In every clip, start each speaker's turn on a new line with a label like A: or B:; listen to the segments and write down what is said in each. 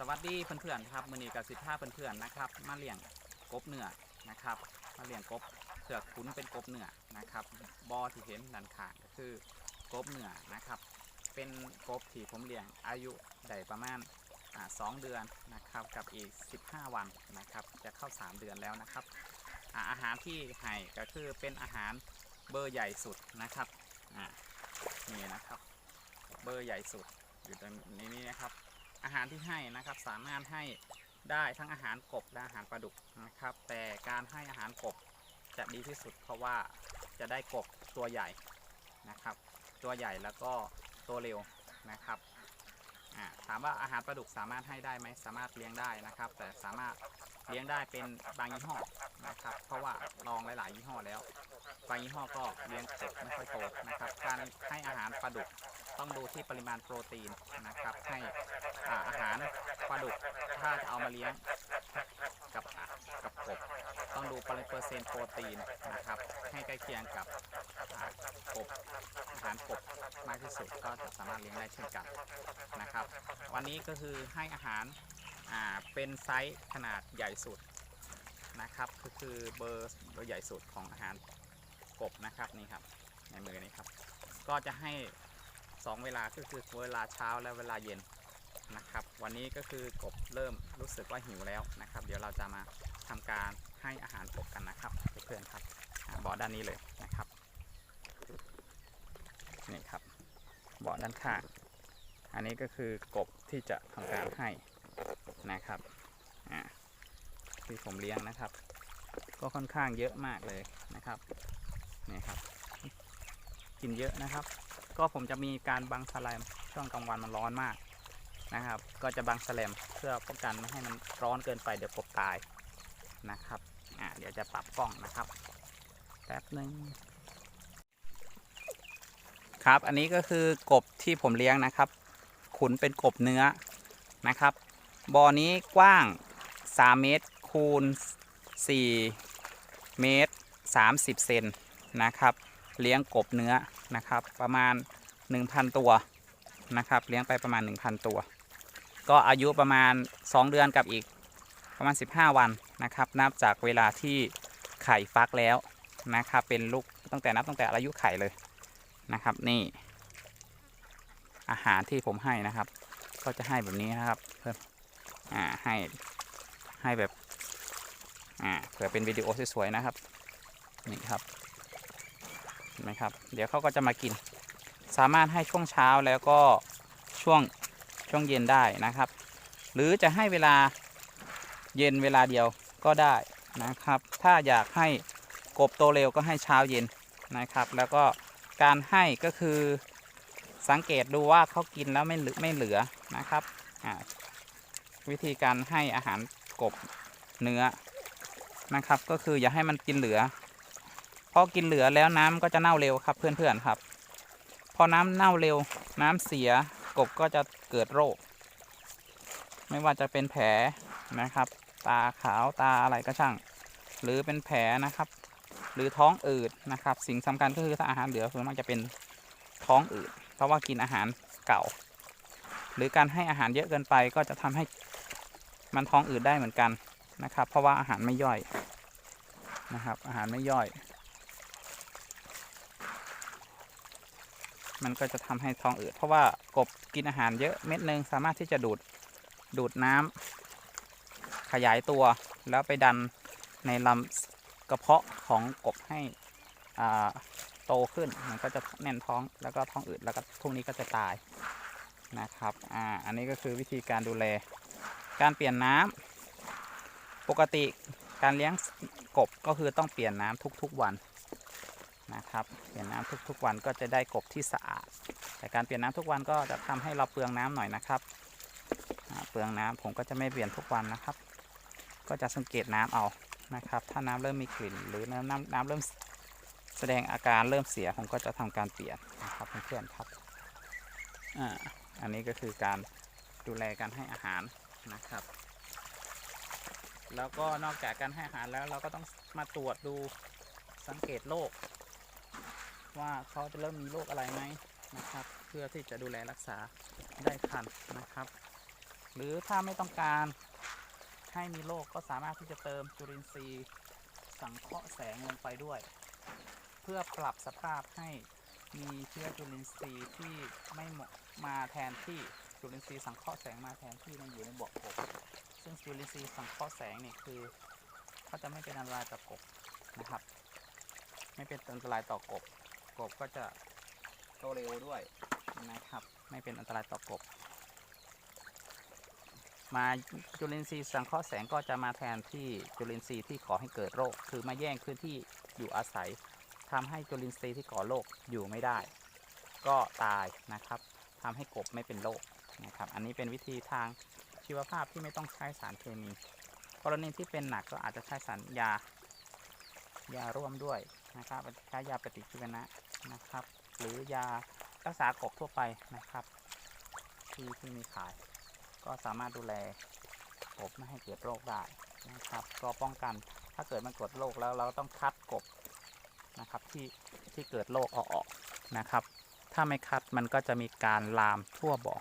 A: สวัสดีเพื่อนๆครับมือนี้กับสิบห้าเพื่อนๆนะครับ มาเลี้ยงกบเนื้อนะครับ มาเลี้ยงกบเผือกขุนเป็นกบเนื้อนะครับบอที่เห็นด้านข้างก็คือกบเนื้อนะครับ เป็นกบที่ผมเลี้ยงอายุได้ประมาณอสองเดือนนะครับกับอีก 15 วันนะครับ จะเข้า 3 เดือนแล้วนะครับอาอาหารที่ให้ก็คือเป็นอาหารเบอร์ใหญ่สุดนะครับอ่านี่นะครับ เบอร์ใหญ่สุดอยู่ตรงนี้นะครับ อาหารที่ให้นะครับ สามารถให้ได้ทั้งอาหารกบและอาหารปลาดุกนะครับ แต่การให้อาหารกบจะดีที่สุด เพราะว่าจะได้กบตัวใหญ่นะครับ ตัวใหญ่แล้วก็ตัวเร็วนะครับถามว่าอาหารปลาดุกสามารถให้ได้ไหมสามารถเลี้ยงได้นะครับ แต่สามารถเลี้ยงได้เป็นบางยี่ห้อนะครับ เพราะว่าลองหลาย ๆ ยี่ห้อแล้ว บางยี่ห้อก็เลี้ยงกบไม่ค่อยโตนะครับ การให้อาหารปลาดุก ต้องดูที่ปริมาณโปรตีนนะครับ ให้อาอาหารปลาดุกถ้าจะเอามาเลี้ยงกับกับกบต้องดูปริเปอร์เซ็นต์โปรตีนนะครับ ให้ใกล้เคียงกับกบอาหารกบมากที่สุดก็จะสามารถเลี้ยงได้เช่นกันนะครับ วันนี้ก็คือให้อาหาราเป็นไซส์ขนาดใหญ่สุดนะครับก็คือเบอร์เบอร์ใหญ่สุดของอาหารกบนะครับนี่ครับในมือนี้ครับ ก็จะให้ 2 เวลาก็คือเวลาเช้าและเวลาเย็นนะครับ วันนี้ก็คือกบเริ่มรู้สึกว่าหิวแล้วนะครับ เดี๋ยวเราจะมาทำการให้อาหารกบกันนะครับเพื่อนๆครับอ่าเบาะด้านนี้เลยนะครับนี่ครับเบาะด้านข้างอันนี้ก็คือกบที่จะทำการให้นะครับอ่าที่ผมเลี้ยงนะครับ ก็ค่อนข้างเยอะมากเลยนะครับนี่ครับ กินเยอะนะครับ ก็ผมจะมีการบังสแลมช่วงกลางวันมันร้อนมากนะครับ ก็จะบังสแลมเพื่อป้องกันไม่ให้มันร้อนเกินไปเดี๋ยวกบตายนะครับอ่าเดี๋ยวจะปรับกล้องนะครับแป๊บหนึ่งครับอันนี้ก็คือกบที่ผมเลี้ยงนะครับ ขุนเป็นกบเนื้อนะครับบ่อนี้กว้าง 3 เมตรคูณ 4 เมตร 30 เซนนะครับ เลี้ยงกบเนื้อนะครับ ประมาณ 1,000 ตัวนะครับ เลี้ยงไปประมาณ 1,000 ตัว ก็อายุประมาณ 2 เดือนกับอีกประมาณ 15 วันนะครับ นับจากเวลาที่ไข่ฟักแล้วนะครับ เป็นลูกตั้งแต่นับตั้งแต่อายุไข่เลยนะครับ นี่ อาหารที่ผมให้นะครับ ก็จะให้แบบนี้นะครับเพื่อนอ่าให้ให้แบบอ่าเผื่อเป็นวิดีโอสวยๆนะครับนี่ครับ นไหมครับ เดี๋ยวเขาก็จะมากิน สามารถให้ช่วงเช้าแล้วก็ช่วงช่วงเย็นได้นะครับ หรือจะให้เวลาเย็นเวลาเดียวก็ได้นะครับ ถ้าอยากให้กบโตเร็วก็ให้เช้าเย็นนะครับ แล้วก็การให้ก็คือสังเกตดูว่าเขากินแล้วไม่เหลือไม่เหลือนะครับ วิธีการให้อาหารกบเนื้อนะครับ ก็คืออย่าให้มันกินเหลือ พอกินเหลือแล้วน้ำก็จะเน่าเร็วครับเพื่อนๆครับ พอน้ำเน่าเร็ว น้ำเสียกบก็จะเกิดโรค ไม่ว่าจะเป็นแผลนะครับ ตาขาวตาอะไรก็ช่าง หรือเป็นแผลนะครับ หรือท้องอืดนะครับ สิ่งสำคัญก็คือถ้าอาหารเหลือส่วนมากจะเป็นท้องอืดเพราะว่ากินอาหารเก่า หรือการให้อาหารเยอะเกินไปก็จะทำให้มันท้องอืดได้เหมือนกันนะครับ เพราะว่าอาหารไม่ย่อยนะครับ อาหารไม่ย่อย มันก็จะทำให้ท้องอืดเพราะว่ากบกินอาหารเยอะเม็ดหนึ่งสามารถที่จะดูดดูดน้ำขยายตัว แล้วไปดันในลำกระเพาะของกบให้อ่าโตขึ้นมันก็จะแน่นท้องแล้วก็ท้องอืดแล้วก็พวกนี้ก็จะตายนะครับอ่าอันนี้ก็คือวิธีการดูแล การเปลี่ยนน้ำปกติการเลี้ยงกบก็คือต้องเปลี่ยนน้ำทุกๆวัน นะครับเปลี่ยนน้ำทุกๆวันก็จะได้กบที่สะอาด แต่การเปลี่ยนน้ำทุกวันก็จะทำให้เราเปลืองน้ำหน่อยนะครับเปลืองน้ำผมก็จะไม่เปลี่ยนทุกวันนะครับ ก็จะสังเกตน้ำเอานะครับ ถ้าน้ำเริ่มมีกลิ่น หรือน้ำน้ำน้ำเริ่มแสดงอาการเริ่มเสียผมก็จะทำการเปลี่ยนนะครับเพื่อนๆครับอ่าอันนี้ก็คือการดูแลการให้อาหารนะครับ แล้วก็นอกจากการให้อาหารแล้วเราก็ต้องมาตรวจดูสังเกตโรค ว่าเขาจะเริ่มมีโรคอะไรไหมนะครับ เพื่อที่จะดูแลรักษาได้ทันนะครับ หรือถ้าไม่ต้องการให้มีโรคก็สามารถที่จะเติมจุลินทรีย์สังเคราะห์แสงลงไปด้วย เพื่อปรับสภาพให้มีเชื้อจุลินทรีย์ที่ไม่เหมาะมาแทนที่จุลินทรีย์สังเคราะห์แสงมาแทนที่มันอยู่ในบ่อกบซึ่งจุลินทรีย์สังเคราะห์แสงเนี่ยคือเขาจะไม่เป็นอันตรายต่อกบนะครับ ไม่เป็นอันตรายต่อกบ กบก็จะโตเร็วด้วยนะครับ ไม่เป็นอันตรายต่อกบ มาจุลินทรีย์สังเคราะห์แสงก็จะมาแทนที่จุลินทรีย์ที่ก่อให้เกิดโรค คือมาแย่งพื้นที่อยู่อาศัยทำให้จุลินทรีย์ที่ก่อโรคอยู่ไม่ได้ ก็ตายนะครับทำให้กบไม่เป็นโรคนะครับ อันนี้เป็นวิธีทางชีวภาพที่ไม่ต้องใช้สารเคมีกรณีที่เป็นหนักก็อาจจะใช้สารยายาร่วมด้วยนะครับใช้ยาปฏิชีวนะ นะครับ หรือยารักษากบทั่วไปนะครับ ที่ที่มีขาย ก็สามารถดูแลกบไม่ให้เกิดโรคได้นะครับ ก็ป้องกันถ้าเกิดมันเกิดโรคแล้วเราต้องคัดกบนะครับที่ที่เกิดโรคอออกนะครับ ถ้าไม่คัดมันก็จะมีการลามทั่วบ่อ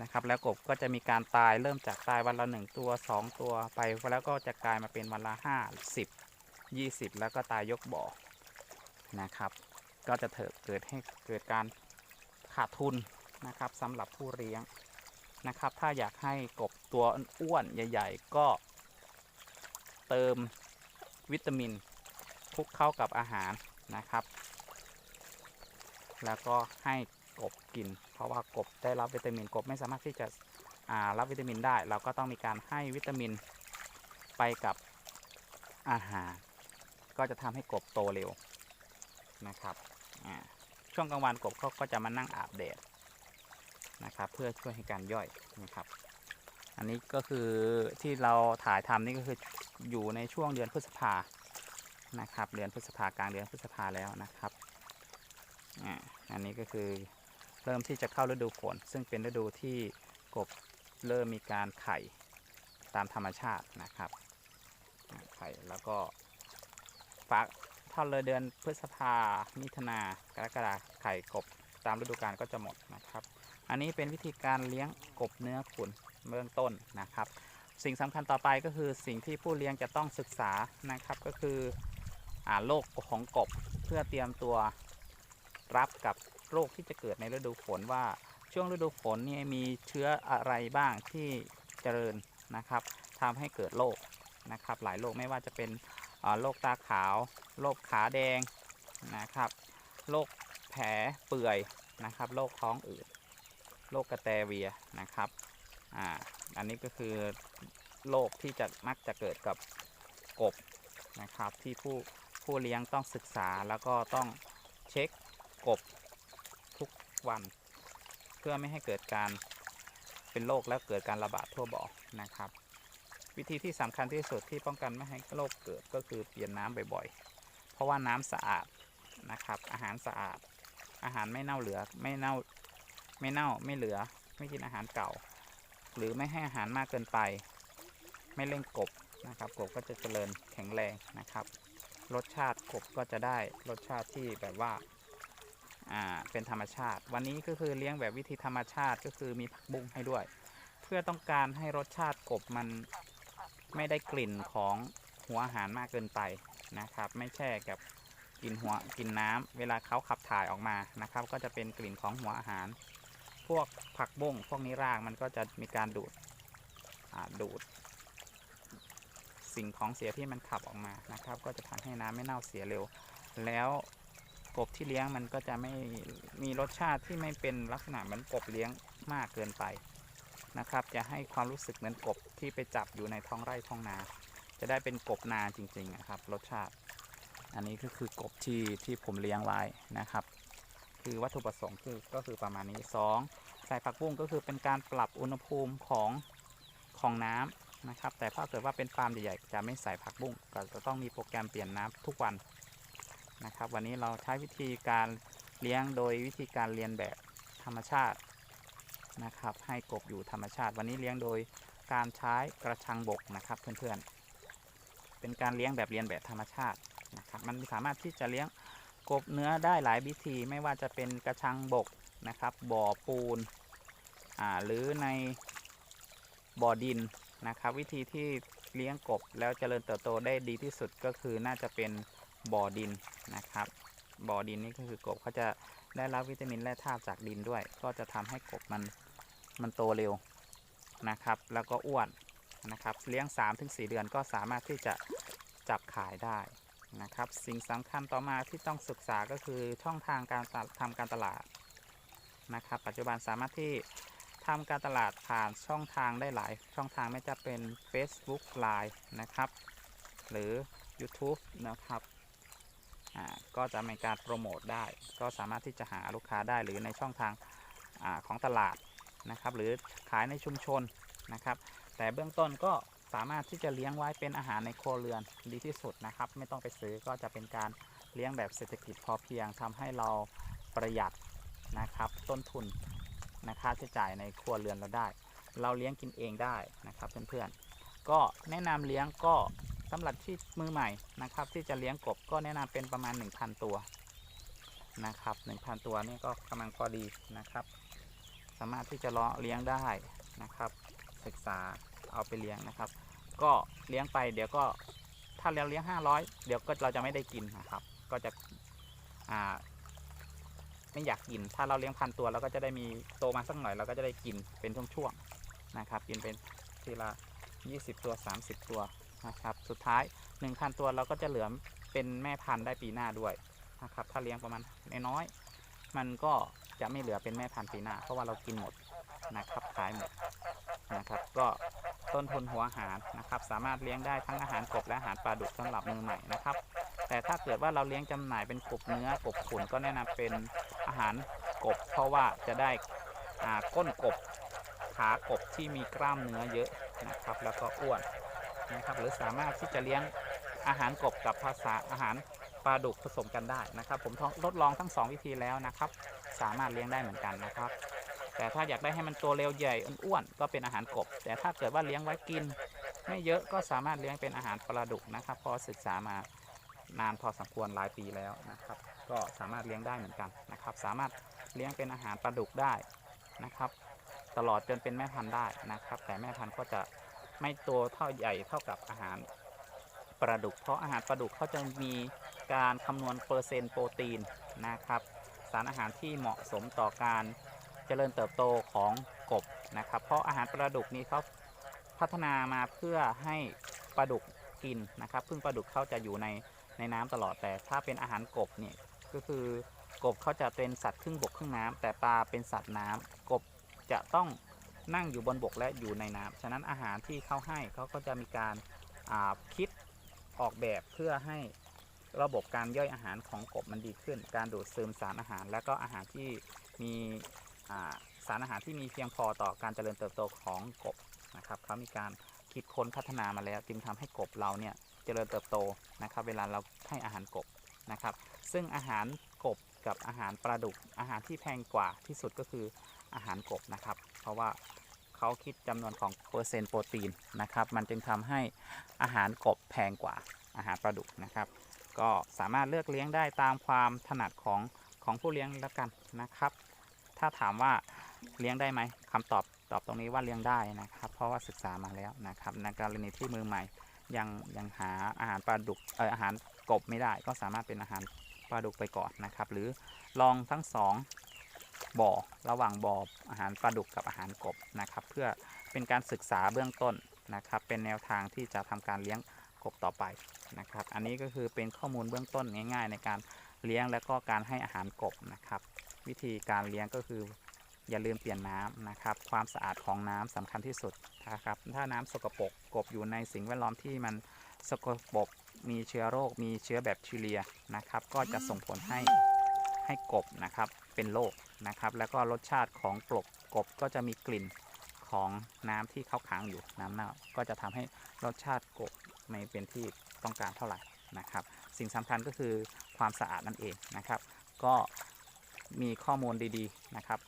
A: นะครับ แล้วกบก็จะมีการตายเริ่มจากตายวันละหนึ่งตัวสองตัวไปแล้วก็จะกลายมาเป็นวันละห้าสิบยี่สิบแล้วก็ตายยกบ่อนะครับ ก็จะเกิดให้เกิดการขาดทุนนะครับสำหรับผู้เลี้ยงนะครับ ถ้าอยากให้กบตัวอ้วนใหญ่ ๆ ก็เติมวิตามินคลุกเข้ากับอาหารนะครับ แล้วก็ให้กบกิน เพราะว่ากบได้รับวิตามินกบไม่สามารถที่จะรับวิตามินได้ เราก็ต้องมีการให้วิตามินไปกับอาหาร ก็จะทำให้กบโตเร็วนะครับ ช่วงกลางวันกบเขาก็จะมานั่งอาบแดดนะครับ เพื่อช่วยให้การย่อยนะครับ อันนี้ก็คือที่เราถ่ายทำนี่ก็คืออยู่ในช่วงเดือนพฤษภานะครับ เดือนพฤษภากลางเดือนพฤษภาแล้วนะครับอันนี้ก็คือเริ่มที่จะเข้าฤดูฝนซึ่งเป็นฤดูที่กบเริ่มมีการไข่ตามธรรมชาตินะครับไข่แล้วก็ฟักาเลยเดือนพฤษภา มิถุนากรกฎาไข่กบ ตามฤดูกาลก็จะหมดนะครับ อันนี้เป็นวิธีการเลี้ยงกบเนื้อขุนเบื้องต้นนะครับ สิ่งสำคัญต่อไปก็คือสิ่งที่ผู้เลี้ยงจะต้องศึกษานะครับก็คืออโรคของกบเพื่อเตรียมตัวรับกับโรคที่จะเกิดในฤดูฝนว่าช่วงฤดูฝนนี่มีเชื้ออะไรบ้างที่เจริญนะครับทำให้เกิดโรคนะครับ หลายโรคไม่ว่าจะเป็นโรคตาขาว โรคขาแดงนะครับโรคแผลเปื่อยนะครับโรคท้องอืดโรคกระแตเวียนะครับอ่าอันนี้ก็คือโรคที่จะมักจะเกิดกับกบนะครับที่ผู้ผู้เลี้ยงต้องศึกษาแล้วก็ต้องเช็คกบทุกวัน เพื่อไม่ให้เกิดการเป็นโรคแล้วเกิดการระบาดทั่วบ่อนะครับ วิธีที่สำคัญที่สุดที่ป้องกันไม่ให้โรคเกิดก็คือเปลี่ยนน้ำบ่อยๆ เพราะว่าน้ำสะอาดนะครับ อาหารสะอาด อาหารไม่เน่าเหลือไม่เน่าไม่เน่าไม่เหลือ ไม่กินอาหารเก่า หรือไม่ให้อาหารมากเกินไป ไม่เล่นกบนะครับกบก็จะเจริญแข็งแรงนะครับ รสชาติกบก็จะได้รสชาติที่แบบว่าอ่าเป็นธรรมชาติ วันนี้ก็คือเลี้ยงแบบวิธีธรรมชาติก็คือมีผักบุ้งให้ด้วย เพื่อต้องการให้รสชาติกบมันไม่ได้กลิ่นของหัวอาหารมากเกินไป นะครับ ไม่แช่กับกลิ่นหัวกลิ่นน้ำเวลาเขาขับถ่ายออกมานะครับ ก็จะเป็นกลิ่นของหัวอาหาร พวกผักบุ้งพวกนี้รากมันก็จะมีการดูดดูด สิ่งของเสียที่มันขับออกมานะครับ ก็จะทำให้น้ำไม่เน่าเสียเร็ว แล้วกบที่เลี้ยงมันก็จะไม่มีรสชาติที่ไม่เป็นลักษณะเหมือนกบเลี้ยงมากเกินไปนะครับ จะให้ความรู้สึกเหมือนกบที่ไปจับอยู่ในท้องไร่ท้องนา จะได้เป็นกบนาจริงๆนะครับ รสชาติ อันนี้ก็คือกบที่ที่ผมเลี้ยงไว้นะครับ คือวัตถุประสงค์คือก็คือประมาณนี้ 2. ใส่ผักบุ้งก็คือเป็นการปรับอุณหภูมิของของน้ำนะครับ แต่ถ้าเกิดว่าเป็นฟาร์มใหญ่ๆจะไม่ใส่ผักบุ้งก็จะต้องมีโปรแกรมเปลี่ยนน้ำทุกวันนะครับ วันนี้เราใช้วิธีการเลี้ยงโดยวิธีการเรียนแบบธรรมชาตินะครับ ให้กบอยู่ธรรมชาติ วันนี้เลี้ยงโดยการใช้กระชังบกนะครับเพื่อนๆ เป็นการเลี้ยงแบบเรียนแบบธรรมชาตินะครับมันสามารถที่จะเลี้ยงกบเนื้อได้หลายวิธี ไม่ว่าจะเป็นกระชังบกนะครับ บ่อปูนอ่าหรือในบ่อดินนะครับ วิธีที่เลี้ยงกบแล้วเจริญเติบโตได้ดีที่สุดก็คือน่าจะเป็นบ่อดินนะครับ บ่อดินนี่ก็คือกบเขาจะได้รับวิตามินและธาตุจากดินด้วย ก็จะทำให้กบมันมันโตเร็วนะครับ แล้วก็อ้วน นะครับ เลี้ยง 3-4 เดือนก็สามารถที่จะจับขายได้นะครับ สิ่งสำคัญต่อมาที่ต้องศึกษาก็คือช่องทางการทำการตลาดนะครับ ปัจจุบันสามารถที่ทำการตลาดผ่านช่องทางได้หลาย ช่องทางไม่จะเป็น Facebook Line นะครับ หรือ YouTube นะครับก็จะมีการโปรโมทได้ ก็สามารถที่จะหาลูกค้าได้หรือในช่องทางอของตลาดนะครับ หรือขายในชุมชนนะครับ แต่เบื้องต้นก็สามารถที่จะเลี้ยงไว้เป็นอาหารในครัวเรือนดีที่สุดนะครับ ไม่ต้องไปซื้อก็จะเป็นการเลี้ยงแบบเศรษฐกิจพอเพียงทำให้เราประหยัดนะครับ ต้นทุนนะค่าใช้จ่ายในครัวเรือนเราได้ เราเลี้ยงกินเองได้นะครับเพื่อนๆก็แนะนำเลี้ยงก็สำหรับที่มือใหม่นะครับ ที่จะเลี้ยงกบก็แนะนำเป็นประมาณ 1,000 ตัวนะครับ1,000 ตัวนี่ก็กำลังพอดีนะครับ สามารถที่จะเลาะเลี้ยงได้นะครับ ศึกษา เอาไปเลี้ยงนะครับ ก็เลี้ยงไปเดี๋ยวก็ถ้าเราเลี้ยง500เดี๋ยวก็เราจะไม่ได้กินนะครับ ก็จะอ่าไม่อยากกิน ถ้าเราเลี้ยงพันตัวเราก็จะได้มีโตมาสักหน่อยเราก็จะได้กินเป็นช่วงๆนะครับ กินเป็นทีละ20 ตัว 30 ตัวนะครับ สุดท้าย 1,000 ตัวเราก็จะเหลือเป็นแม่พันธุ์ได้ปีหน้าด้วยนะครับ ถ้าเลี้ยงประมาณน้อยๆมันก็จะไม่เหลือเป็นแม่พันธุ์ปีหน้า เพราะว่าเรากินหมดนะครับ ขายหมดนะครับ ก็ ต้นทุนหัวอาหารนะครับสามารถเลี้ยงได้ทั้งอาหารกบและอาหารปลาดุกสำหรับมือใหม่นะครับ แต่ถ้าเกิดว่าเราเลี้ยงจำหน่ายเป็นกบเนื้อกบขุนก็แนะนำเป็นอาหารกบ เพราะว่าจะได้ก้นกบขากบที่มีกล้ามเนื้อเยอะนะครับ แล้วก็อ้วนนะครับ หรือสามารถที่จะเลี้ยงอาหารกบกับภาษาอาหารปลาดุกผสมกันได้นะครับ ผมทดลองทั้งสองวิธีแล้วนะครับ สามารถเลี้ยงได้เหมือนกันนะครับ แต่ถ้าอยากได้ให้มันตัวเร็วใหญ่อ้วนๆก็เป็นอาหารกบ แต่ถ้าเกิดว่าเลี้ยงไว้กิน ไม่เยอะก็สามารถเลี้ยงเป็นอาหารปลาดุกนะครับ พอศึกษามานานพอสมควรหลายปีแล้วนะครับ ก็สามารถเลี้ยงได้เหมือนกันนะครับ สามารถเลี้ยงเป็นอาหารปลาดุกได้นะครับ ตลอดจนเป็นแม่พันธุ์ได้นะครับ แต่แม่พันธุ์ก็จะไม่ตัวเท่าใหญ่เท่ากับอาหารปลาดุก เพราะอาหารปลาดุกเขาจะมีการคำนวณเปอร์เซ็นต์โปรตีนนะครับ สารอาหารที่เหมาะสมต่อการ เจริญเติบโตของกบนะครับ เพราะอาหารปลาดุกนี้เขาพัฒนามาเพื่อให้ปลาดุกกินนะครับพึ่งปลาดุกเขาจะอยู่ในในน้ำตลอดแต่ถ้าเป็นอาหารกบเนี่ยก็คือกบเขาจะเป็นสัตว์ครึ่งบกครึ่งน้ำแต่ปลาเป็นสัตว์น้ำกบจะต้องนั่งอยู่บนบกและอยู่ในน้ำฉะนั้นอาหารที่เขาให้เขาก็จะมีการาคิดออกแบบเพื่อให้ระบบการย่อยอาหารของกบมันดีขึ้น การดูดซึมสารอาหาร และก็อาหารที่มี สารอาหารที่มีเพียงพอต่อการเจริญเติบโตของกบนะครับเขามีการคิดค้นพัฒนามาแล้วจึงทำให้กบเราเนี่ยเจริญเติบโตนะครับ เวลาเราให้อาหารกบนะครับ ซึ่งอาหารกบกับอาหารปลาดุกอาหารที่แพงกว่าที่สุดก็คืออาหารกบนะครับ เพราะว่าเขาคิดจำนวนของเปอร์เซ็นต์โปรตีนนะครับ มันจึงทำให้อาหารกบแพงกว่าอาหารปลาดุกนะครับ ก็สามารถเลือกเลี้ยงได้ตามความถนัดของของผู้เลี้ยงแล้วกันนะครับ ถ้าถามว่าเลี้ยงได้ไหมคำตอบตอบตรงนี้ว่าเลี้ยงได้นะครับ เพราะว่าศึกษามาแล้วนะครับในกรณีที่มือใหม่ยังยังหาอาหารปลาดุกเอออาหารกบไม่ได้ ก็สามารถเป็นอาหารปลาดุกไปก่อนนะครับ หรือลองทั้งสองบ่อระหว่างบ่ออาหารปลาดุกกับอาหารกบนะครับ เพื่อเป็นการศึกษาเบื้องต้นนะครับ เป็นแนวทางที่จะทำการเลี้ยงกบต่อไปนะครับ อันนี้ก็คือเป็นข้อมูลเบื้องต้นง่าย ๆ ในการเลี้ยงและก็การให้อาหารกบนะครับ วิธีการเลี้ยงก็คือ อย่าลืมเปลี่ยนน้ำนะครับ ความสะอาดของน้ำสำคัญที่สุดนะครับ ถ้าน้ำสกปรกกบอยู่ในสิ่งแวดล้อมที่มันสกปรกมีเชื้อโรค มีเชื้อแบคทีเรียนะครับ ก็จะส่งผลให้ให้กบนะครับเป็นโรคนะครับ แล้วก็รสชาติของกบกบก็จะมีกลิ่นของน้ำที่เข้าค้างอยู่น้ำเน่าก็จะทำให้รสชาติกบไม่เป็นที่ต้องการเท่าไหร่นะครับ สิ่งสำคัญก็คือความสะอาดนั่นเองนะครับ ก็ มีข้อมูลดีๆนะครับ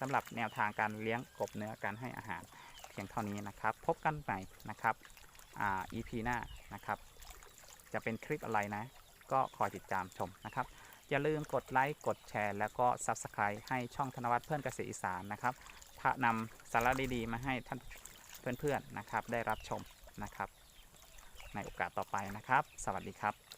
A: สำหรับแนวทางการเลี้ยงกบเนื้อการให้อาหารเพียงเท่านี้นะครับ พบกันใหม่นะครับอ่า EP หน้านะครับ จะเป็นคลิปอะไรนะ ก็คอยติดตามชมนะครับ อย่าลืมกดไลค์กดแชร์ แล้วก็ Subscribe ให้ช่องธนวัฒน์เพื่อนเกษตรอีสานนะครับพะนำสาระดีๆมาให้ท่านเพื่อนๆนะครับ ได้รับชมนะครับ ในโอกาสต่อไปนะครับ สวัสดีครับ